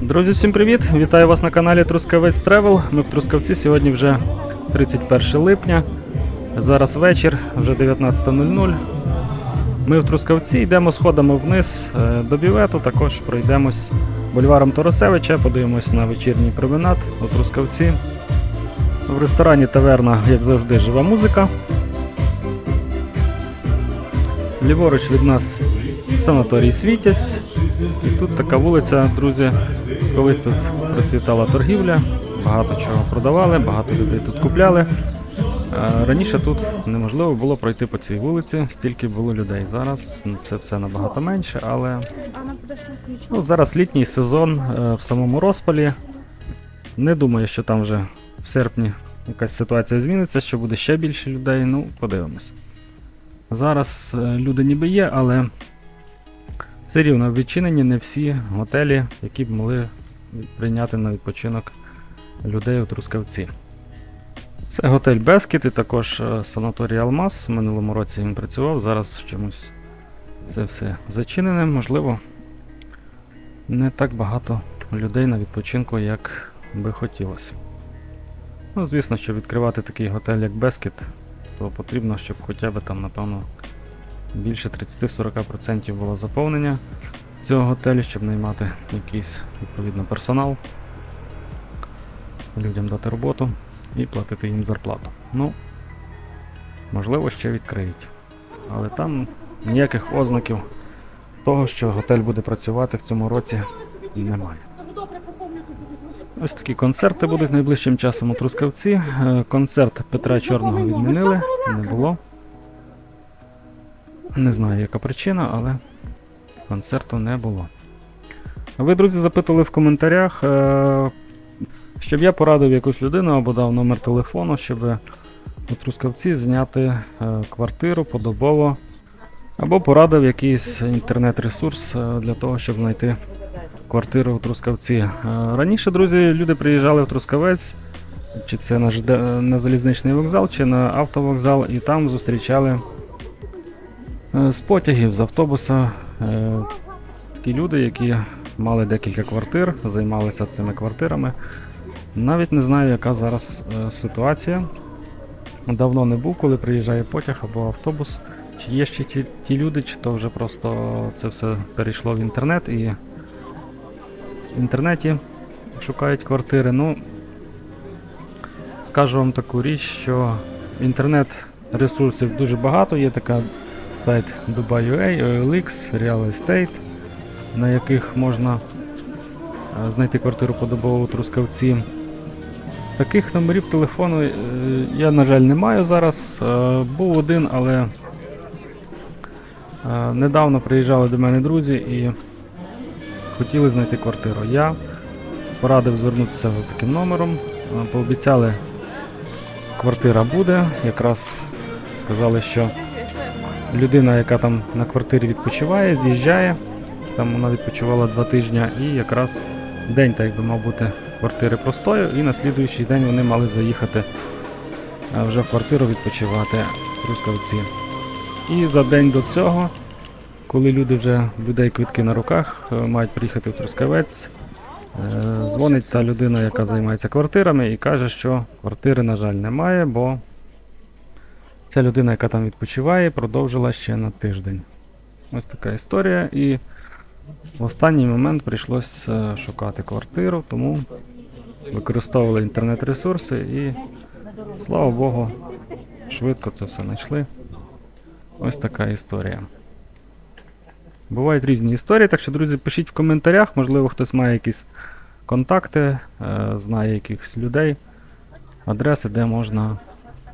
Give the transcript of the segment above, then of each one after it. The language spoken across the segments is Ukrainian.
Друзі, всім привіт! Вітаю вас на каналі Трускавець Тревел. Ми в Трускавці сьогодні вже 31 липня. Зараз вечір, вже 19.00. Ми в Трускавці йдемо сходами вниз е, до бювету, також пройдемось бульваром Торосевича, подивимось на вечірній променад у Трускавці. В ресторані таверна, як завжди, жива музика. Ліворуч від нас санаторій Світязь. І тут така вулиця, друзі. Колись тут процвітала торгівля, багато чого продавали, багато людей тут купляли. Раніше тут неможливо було пройти по цій вулиці, стільки було людей. Зараз це все набагато менше, але ну, зараз літній сезон е, в самому розпалі. Не думаю, що там вже в серпні якась ситуація зміниться, що буде ще більше людей. Ну, подивимось. Зараз е, люди ніби є, але все рівно відчинені не всі готелі, які б могли прийняти на відпочинок людей у Трускавці. Це готель Бескіт і також е, санаторій Алмаз. В минулому році він працював, зараз чомусь це все зачинене. Можливо, не так багато людей на відпочинку, як би хотілося. Ну, звісно, щоб відкривати такий готель, як Бескіт, то потрібно, щоб хоча б там, напевно, більше 30-40% було заповнення цього готелю, щоб наймати якийсь відповідно персонал, людям дати роботу і платити їм зарплату. Ну, можливо, ще відкриють. Але там ніяких ознаків того, що готель буде працювати в цьому році, немає. Ось такі концерти будуть найближчим часом у Трускавці. Е, Концерт Петра Чорного відмінили, не було. Не знаю, яка причина, але концерту не було. Ви, друзі, запитували в коментарях, е, щоб я порадив якусь людину або дав номер телефону, щоб у Трускавці зняти е, квартиру подобово, або порадив якийсь інтернет-ресурс е, для того, щоб знайти квартиру у Трускавці. Раніше, друзі, люди приїжджали в Трускавець, чи це на, залізничний вокзал, чи на автовокзал, і там зустрічали з потягів, з автобуса. е, Такі люди, які мали декілька квартир, займалися цими квартирами. Навіть не знаю, яка зараз е, ситуація. Давно не був, коли приїжджає потяг або автобус. Чи є ще ті, ті люди, чи то вже просто це все перейшло в інтернет і в інтернеті шукають квартири. Ну, скажу вам таку річ, що інтернет-ресурсів дуже багато. Є така сайт Dubai.ua, OLX, Real Estate, на яких можна е, знайти квартиру подобову у Трускавці. Таких номерів телефону е, я, на жаль, не маю зараз. Е, Був один, але недавно приїжджали до мене друзі і хотіли знайти квартиру. Я порадив звернутися за таким номером. Пообіцяли, квартира буде. Якраз сказали, що людина, яка там на квартирі відпочиває, з'їжджає. Там вона відпочивала два тижні, і якраз день, так якби мав бути квартири простою, і на слідуючий день вони мали заїхати е, вже в квартиру відпочивати в Трускавці. І за день до цього, коли люди вже людей квитки на руках, е, мають приїхати в Трускавець, е, дзвонить та людина, яка займається квартирами, і каже, що квартири, на жаль, немає, бо ця людина, яка там відпочиває, продовжила ще на тиждень. Ось така історія. І в останній момент прийшлось е, шукати квартиру, тому використовували інтернет-ресурси і, слава Богу, швидко це все знайшли. Ось така історія. Бувають різні історії, так що, друзі, пишіть в коментарях, можливо, хтось має якісь контакти, е, знає якихось людей, адреси, де можна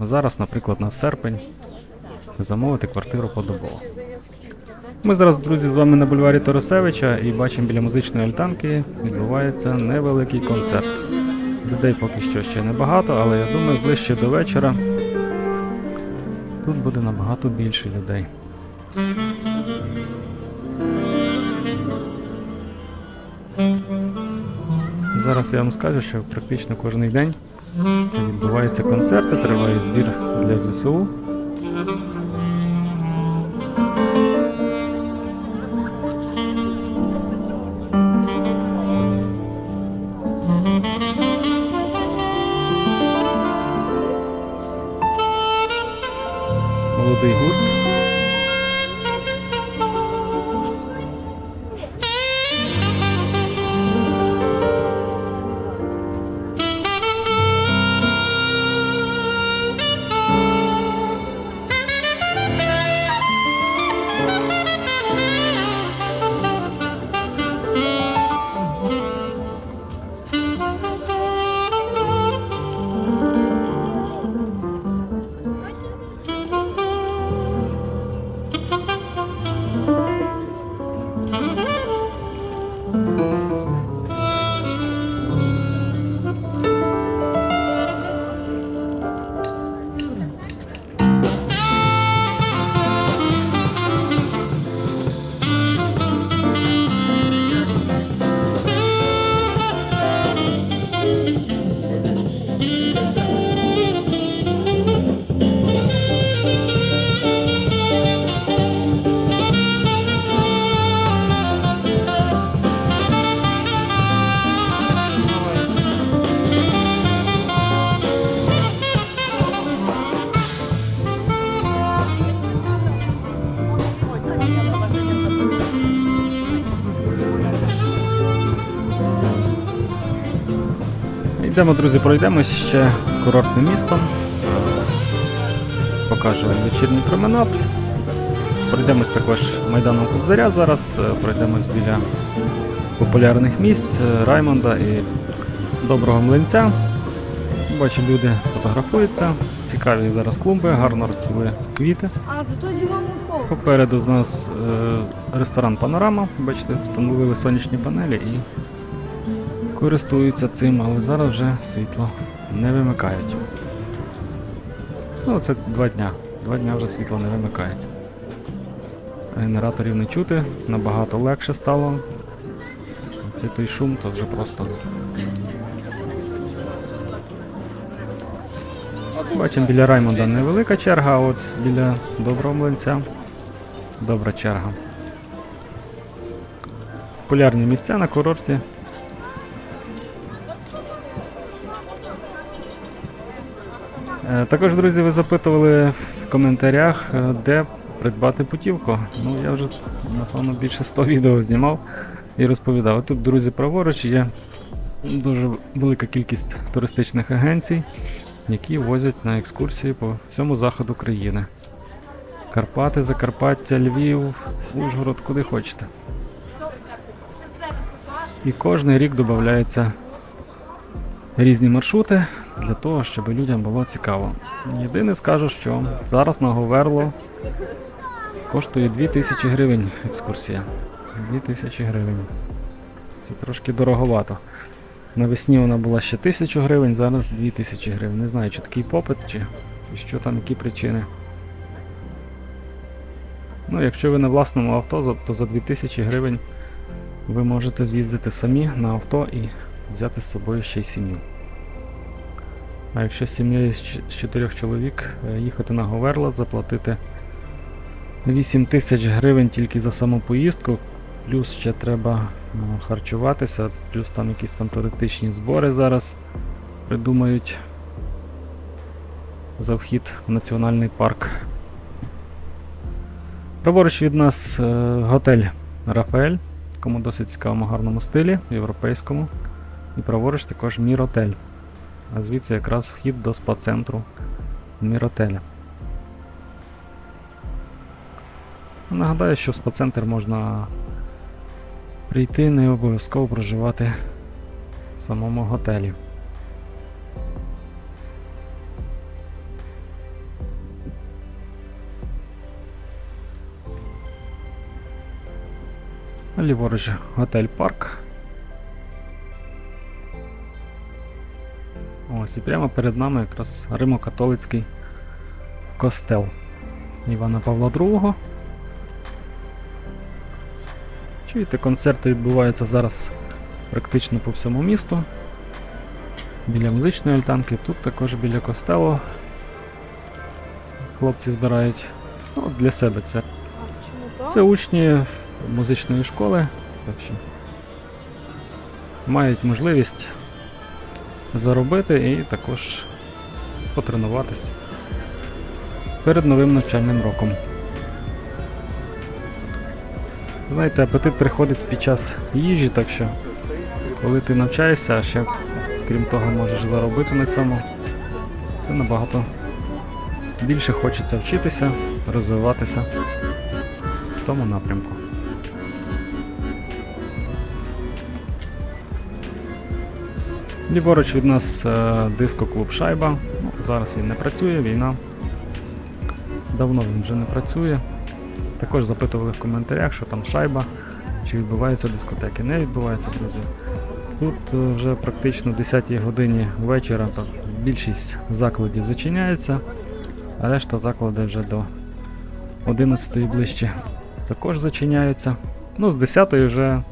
зараз, наприклад, на серпень замовити квартиру подобово. Ми зараз, друзі, з вами на бульварі Торосевича і бачимо біля музичної альтанки відбувається невеликий концерт. Людей поки що ще небагато, але я думаю, ближче до вечора тут буде набагато більше людей. Зараз я вам скажу, що практично кожен день Відбуваються концерти, триває збір для ЗСУ. Молодий гурт. Йдемо, друзі, пройдемось ще курортним містом. Покажу вечірній променад. Пройдемось також Майданом Кобзаря зараз, е, пройдемось біля популярних місць е, Раймонда і Доброго Млинця. Бачу, люди фотографуються. Цікаві зараз клумби, гарно розцвіли квіти. Попереду з нас е, ресторан Панорама. Бачите, встановили сонячні панелі і користуються цим, але зараз вже світло не вимикають. Ну, це два дня. Два дня вже світло не вимикають. Генераторів не чути, набагато легше стало. Це той шум, то вже просто. Бачимо, біля Раймонда невелика черга, а от біля Доброго Млинця добра черга. Популярні місця на курорті. Також, друзі, ви запитували в коментарях, е, де придбати путівку. Ну, я вже, напевно, більше 100 відео знімав і розповідав. Тут, друзі, праворуч є дуже велика кількість туристичних агенцій, які возять на екскурсії по всьому заходу країни. Карпати, Закарпаття, Львів, Ужгород, куди хочете. І кожен рік додаються різні маршрути для того, щоб людям було цікаво. Єдине скажу, що зараз на Говерло коштує 2000 гривень екскурсія. 2000 гривень. Це трошки дороговато. Навесні вона була ще 1000 гривень, зараз 2000 гривень. Не знаю, чи такий попит, чи, що там, які причини. Ну, якщо ви на власному авто, то за 2000 гривень ви можете з'їздити самі на авто і взяти з собою ще й сім'ю. А якщо сім'я з чотирьох чоловік, е, їхати на Говерлат, заплатити 8 тисяч гривень тільки за саму поїздку, плюс ще треба ну, харчуватися, плюс там якісь там туристичні збори зараз придумають за вхід в національний парк. Праворуч від нас е, готель Рафаель, в такому досить цікавому гарному стилі, європейському. І праворуч також Міротель. А звідси якраз вхід до спа-центру Міротеля. Нагадаю, що в спа-центр можна прийти, не обов'язково проживати в самому готелі. Ліворуч готель Парк. Ось і прямо перед нами якраз Римо-католицький костел Івана Павла II. Чуєте, концерти відбуваються зараз практично по всьому місту. Біля музичної альтанки, тут також біля костелу. Хлопці збирають ну, для себе це це учні музичної школи, мають можливість заробити і також потренуватись перед новим навчальним роком. Знаєте, апетит приходить під час їжі, так що коли ти навчаєшся, а ще крім того можеш заробити на цьому, це набагато більше хочеться вчитися, розвиватися в тому напрямку. Ліворуч від нас е, диско-клуб Шайба. Ну, зараз він не працює, війна. Давно він вже не працює. Також запитували в коментарях, що там шайба, чи відбуваються дискотеки. Не відбуваються, друзі. Тут е, вже практично в 10 годині вечора та більшість закладів зачиняється, а решта закладів вже до 11 ближче також зачиняються. Ну, з 10 вже,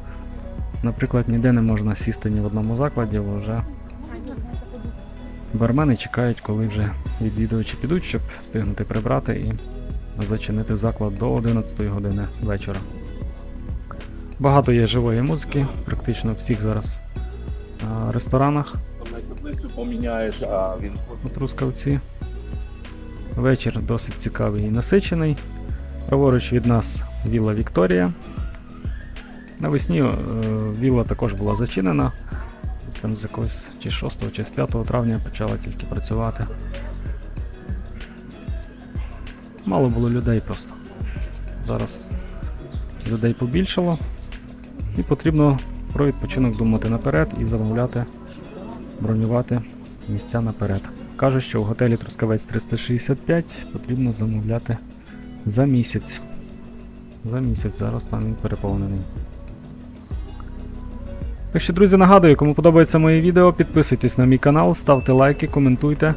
наприклад, ніде не можна сісти ні в одному закладі, бо вже бармени чекають, коли вже відвідувачі підуть, щоб встигнути прибрати і зачинити заклад до 11 години вечора. Багато є живої музики, практично в всіх зараз а, ресторанах поміняєш, а він Трускавці. Вечір досить цікавий і насичений. Праворуч від нас Вілла Вікторія. Навесні е, вілла також була зачинена там з якогось чи 6 чи з 5 травня почала тільки працювати. Мало було людей просто. Зараз людей побільшало. І потрібно про відпочинок думати наперед і замовляти, бронювати місця наперед. Каже, що в готелі Трускавець 365 потрібно замовляти за місяць. За місяць зараз там він переповнений. Так що, друзі, нагадую, кому подобається моє відео, підписуйтесь на мій канал, ставте лайки, коментуйте,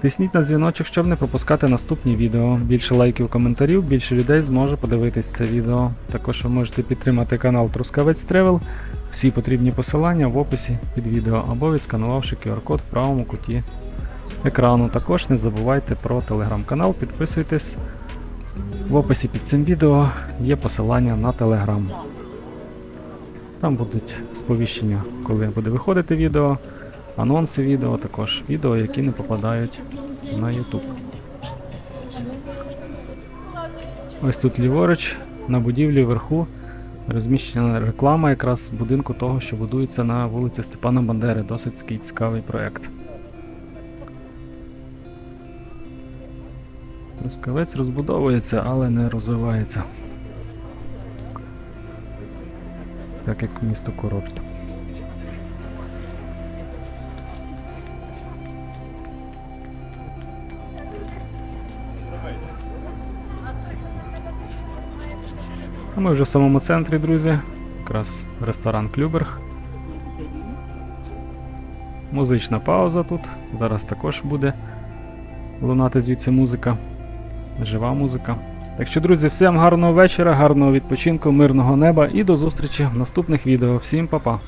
тисніть на дзвіночок, щоб не пропускати наступні відео. Більше лайків, коментарів, більше людей зможе подивитись це відео. Також ви можете підтримати канал Трускавець Тревел. Всі потрібні посилання в описі під відео або відсканувавши QR-код в правому куті екрану. Також не забувайте про телеграм-канал, підписуйтесь. В описі під цим відео є посилання на телеграм. Там будуть сповіщення, коли буде виходити відео, анонси відео, також відео, які не попадають на YouTube. Ось тут ліворуч, на будівлі вверху, розміщена реклама якраз будинку того, що будується на вулиці Степана Бандери. Досить такий цікавий проєкт. Трускавець розбудовується, але не розвивається. Так як місто курорт. А ми вже в самому центрі, друзі. Якраз ресторан Клюберг. Музична пауза тут. Зараз також буде лунати звідси музика. Жива музика. Так що, друзі, всім гарного вечора, гарного відпочинку, мирного неба і до зустрічі в наступних відео. Всім па-па!